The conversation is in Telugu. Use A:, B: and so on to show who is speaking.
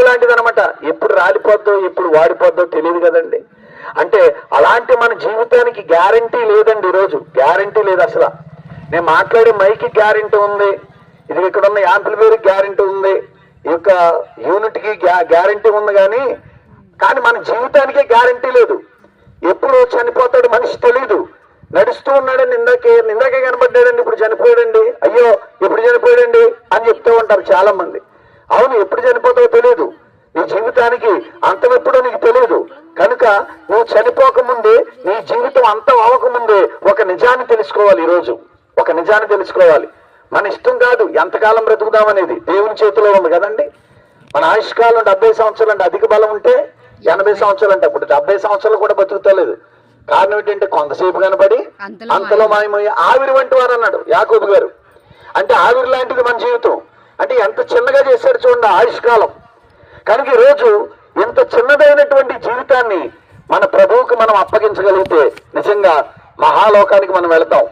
A: లాంటిది అనమాట ఎప్పుడు రాలిపోద్దో ఎప్పుడు వాడిపోద్దో తెలియదు కదండి. అంటే అలాంటి మన జీవితానికి గ్యారంటీ లేదండి ఈరోజు. గ్యారంటీ లేదు అసలు. నేను మాట్లాడే మైకి గ్యారంటీ ఉంది. ఇది ఇక్కడ ఉన్న యాంప్లిఫైర్ గ్యారంటీ ఉంది. ఈ యొక్క యూనిట్కి గ్యారంటీ ఉంది కానీ కానీ మన జీవితానికే గ్యారంటీ లేదు. ఎప్పుడు చనిపోతాడు మనిషి తెలీదు. నడుస్తూ ఉన్నాడని ఇందాకే ఇందాకే కనబడ్డాడండి ఇప్పుడు చనిపోయాడండి. అయ్యో ఎప్పుడు చనిపోయాడండి అని చెప్తూ ఉంటారు చాలా మంది అవును ఎప్పుడు చనిపోతావో తెలియదు నీ జీవితానికి అంతం ఎప్పుడో నీకు తెలియదు కనుక నువ్వు చనిపోకముందే నీ జీవితం అంతం అవ్వకముందే ఒక నిజాన్ని తెలుసుకోవాలి ఈరోజు. ఒక నిజాన్ని తెలుసుకోవాలి. మన ఇష్టం కాదు ఎంతకాలం బ్రతుకుదామనేది. దేవుని చేతిలో ఉంది కదండి. మన ఆయుష్కాలం డెబ్బై సంవత్సరాలు అంటే అధిక బలం ఉంటే ఎనభై సంవత్సరాలు అంటే అప్పుడు డెబ్బై సంవత్సరాలు కూడా బతుకుతలేదు కారణం ఏంటంటే కొంతసేపు కనబడి
B: అంతలో
A: అంతలో మాయమయ్యి ఆవిరి వంటి వారు అన్నాడు యాకోబు గారు. అంటే ఆవిరి లాంటిది మన జీవితం. అంటే ఎంత చిన్నగా చేశారు చూడండి ఆయుష్కాలం. కనుక ఈరోజు ఇంత చిన్నదైనటువంటి జీవితాన్ని మన ప్రభువుకి మనం అప్పగించగలిగితే నిజంగా మహాలోకానికి మనం వెళతాం.